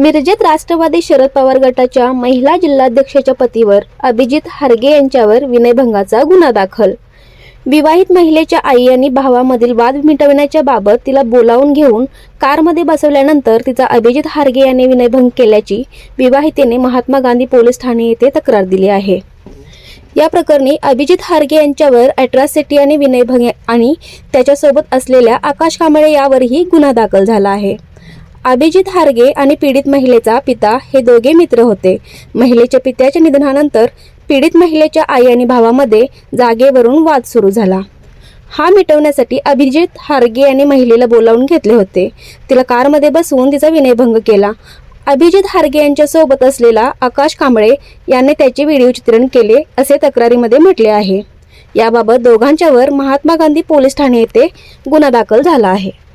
मिरजेत राष्ट्रवादी शरद पवार गटाच्या महिला जिल्हाध्यक्षाच्या पतीवर अभिजित हारगे यांच्यावर विनयभंगाचा गुन्हा दाखल. विवाहित महिलेच्या आई आणि भावामधील वाद मिटवण्याच्या बाबत तिला बोलावून घेऊन कारमध्ये बसवल्यानंतर तिचा अभिजित हारगे याने विनयभंग केल्याची विवाहितेने महात्मा गांधी पोलीस ठाणे येथे तक्रार दिली आहे. या प्रकरणी अभिजित हारगे यांच्यावर अॅट्रॉसिटी आणि विनयभंग आणि त्याच्यासोबत असलेल्या आकाश कांबळे यावरही गुन्हा दाखल झाला आहे. अभिजित हारगे आणि पीडित महिलेचा पिता हे दोघे मित्र होते. महिलेच्या पित्याच्या निधनानंतर पीडित महिलेच्या आई आणि भावामध्ये जागेवरून वाद सुरू झाला. हा मिटवण्यासाठी अभिजित हारगे यांनी महिलेला बोलावून घेतले होते. तिला कारमध्ये बसवून तिचा विनयभंग केला. अभिजित हारगे यांच्यासोबत असलेला आकाश कांबळे याने त्याचे व्हिडिओ चित्रण केले असे तक्रारीमध्ये म्हटले आहे. याबाबत दोघांच्यावर महात्मा गांधी पोलीस ठाणे येथे गुन्हा दाखल झाला आहे.